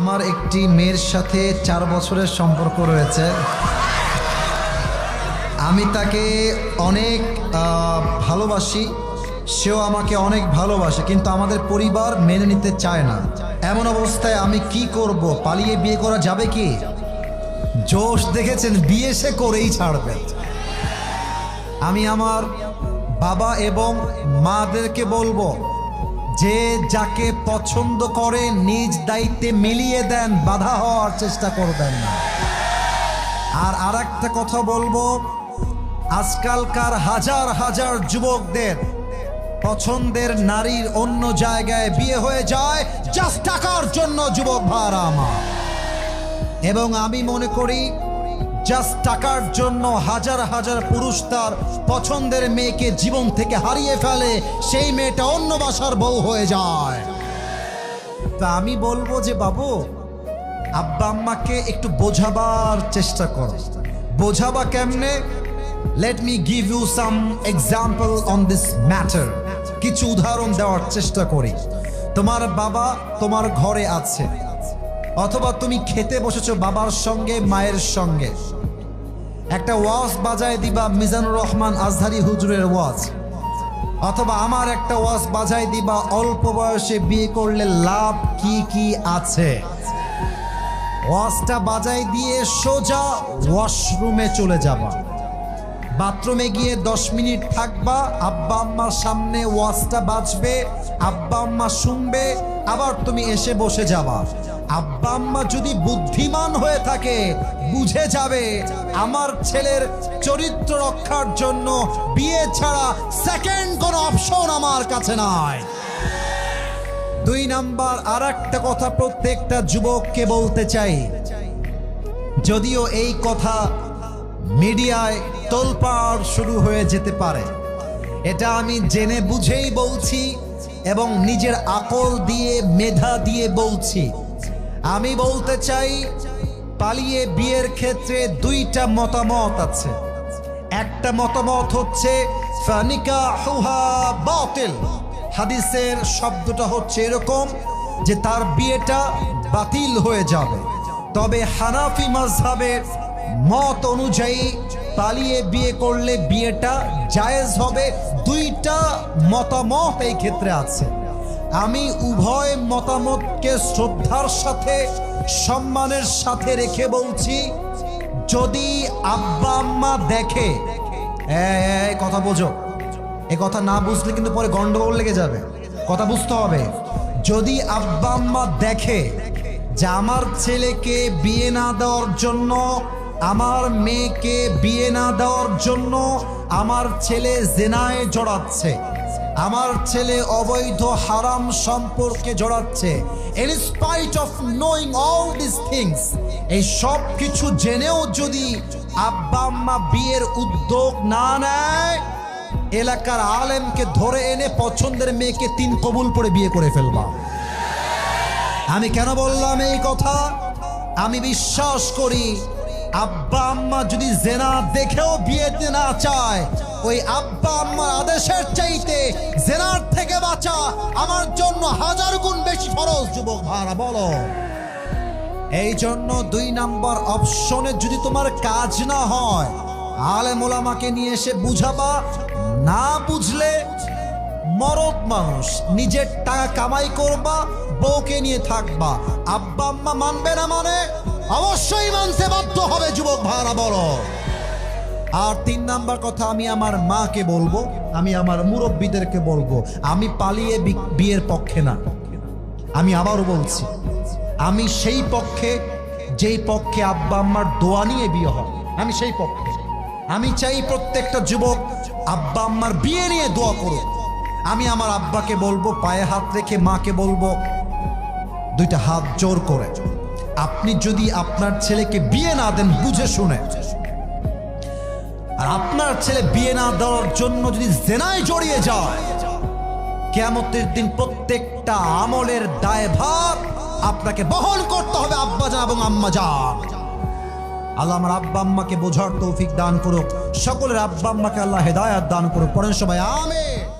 আমার একটি মেয়ের সাথে চার বছরের সম্পর্ক রয়েছে। আমি তাকে অনেক ভালোবাসি। সেও আমাকে অনেক ভালোবাসে, কিন্তু আমাদের পরিবার মেনে নিতে চায় না। এমন অবস্থায় আমি কি করব? পালিয়ে বিয়ে করা যাবে কি? জোশ দেখেছেন, বিয়ে সে করেই ছাড়বে। আমি আমার বাবা এবং মাদেরকে বলব যে যাকে পছন্দ করে নিজ দায়িত্বে মিলিয়ে দেন, বাধা হওয়ার চেষ্টা করবেন। না আর আর একটা কথা বলব, আজকালকার হাজার হাজার যুবকদের, পছন্দের নারীর অন্য জায়গায় বিয়ে হয়ে যায় জাস্ট টাকার জন্য যুবক ভাড়া আমার। এবং আমি মনে করি জাস্ট টাকার জন্য হাজার হাজার পুরুষ তার পছন্দের মেয়েকে জীবন থেকে হারিয়ে ফেলে, সেই মেয়েটা অন্য বাসার বউ হয়ে যায়। তা আমি বলব যে, বাবু, আব্বা আম্মাকে একটু বোঝাবার চেষ্টা করো। বোঝাবা কেমনে? Let me give you some example on this matter কিছু উদাহরণ দেওয়ার চেষ্টা করি। তোমার বাবা তোমার ঘরে আছে। অথবা তুমি খেতে বসেছো বাবার সঙ্গে, মায়ের সঙ্গে। একটা ওয়াজ বাজায় দিবা মিজানুর রহমান আজহারি হুজুরের ওয়াজ। অথবা আমার একটা ওয়াজ বাজায় দিবা, অল্প বয়সে বিয়ে করলে লাভ কি কি আছে? ওয়াজটা বাজায় দিয়ে সোজা ওয়াশরুমে চলে যাবা। বাথরুমে গিয়ে দশ মিনিট থাকবা, আব্বা আম্মার সামনে ওয়াজটা বাজবে, আব্বা আম্মা শুনবে, আবার তুমি এসে বসে যাবা। আব্বা আম্মা যদি বুদ্ধিমান হয়ে থাকে, বুঝে যাবে আমার ছেলের চরিত্র রক্ষার জন্য বিয়ে ছাড়া সেকেন্ড কোনো অপশন আমার কাছে নাই। দুই নাম্বার আর একটা কথা প্রত্যেকটা যুবককে বলতে চাই। যদিও এই কথা মিডিয়ায় তোলপাড় শুরু হয়ে যেতে পারে। এটা আমি জেনে বুঝেই বলছি এবং নিজের আকল দিয়ে, মেধা দিয়ে বলছি। আমি বলতে চাই, পালিয়ে বিয়ের ক্ষেত্রে দুইটা মতামত আছে। একটা মতামত হচ্ছে, ফানিকা হুহা হাদিসের শব্দটা হচ্ছে এরকম যে তার বিয়েটা বাতিল হয়ে যাবে। তবে হানাফি মাযহাবের মত অনুযায়ী পালিয়ে বিয়ে করলে বিয়েটা জায়েজ হবে। দুইটা মতামত এই ক্ষেত্রে আছে। আমি উভয় মতামতকে শ্রদ্ধার সাথে, সম্মানের সাথে রেখে বলছি, যদি আব্বা আম্মা দেখে কথা বোঝো। এ কথা না বুঝলে কিন্তু পরে গন্ডগোল লেগে যাবে। কথা বুঝতে হবে। যদি আব্বা আম্মা দেখে যে আমার ছেলেকে বিয়ে না দেওয়ার জন্য আমার মেয়েকে বিয়ে না দেওয়ার জন্য আমার ছেলে জেনায় জড়াচ্ছে। আমার ছেলে অবৈধ হারাম সম্পর্কে জড়াচ্ছে। In spite of knowing all this things এই সব কিছু জেনেও যদি আব্বা আম্মা বিয়ের উদ্যোগ না নেয়, এলাকার আলেমকে ধরে এনে পছন্দের মেয়েকে তিন কবুল করে বিয়ে করে ফেলবা। আমি কেন বললাম এই কথা? আমি বিশ্বাস করি আব্বা আম্মা যদি জেনা দেখেও বিয়েতে না চায়, ওই আব্বা আম্মার আদেশের চাইতে জেনার থেকে বাঁচা আমার জন্য হাজার গুণ বেশি ফরজ, যুবক ভাড়া বলো। এই জন্য দুই নাম্বার অপশনে যদি তোমার কাজ না হয় আলে মোলামাকে নিয়ে এসে বুঝাবা, না বুঝলে মরদ মানুষ, নিজের টাকা কামাই করবা, বউকে নিয়ে থাকবা। আব্বা আম্মা মানবে না মানে? অবশ্যই মানতে বাধ্য হবে। ভাড়া বলো। আর তিন নাম্বার কথা আমি আমার মাকে বলব, আমি আমার মুরব্বীদেরকে বলব, আমি পালিয়ে বিয়ের পক্ষে না। আমি আবারও বলছি, আমি সেই পক্ষে, যেই পক্ষে আব্বা আম্মার দোয়া নিয়ে বিয়ে হয়, আমি সেই পক্ষে। আমি চাই প্রত্যেকটা যুবক আব্বা আম্মার বিয়ে নিয়ে দোয়া করুক। আমি আমার আব্বাকে বলব, পায়ে হাত রেখে মাকে বলব, দুইটা হাত জোর করে। আপনি যদি আপনার ছেলেকে বিয়ে না দেন, বুঝে শুনে। আর আপনার ছেলে বিয়ে না দেওয়ার জন্য যদি জেনায় জড়িয়ে যায়, কেয়ামতের দিন প্রত্যেকটা আমলের দায়ভার আপনাকে বহন করতে হবে আব্বাজান এবং আম্মাজান। আল্লাহ আমার আব্বা আম্মাকে বোঝার তৌফিক দান করুক। সকলের আব্বা আম্মাকে আল্লাহ হেদায়াত দান করুক। পরের সবাই, আমেন।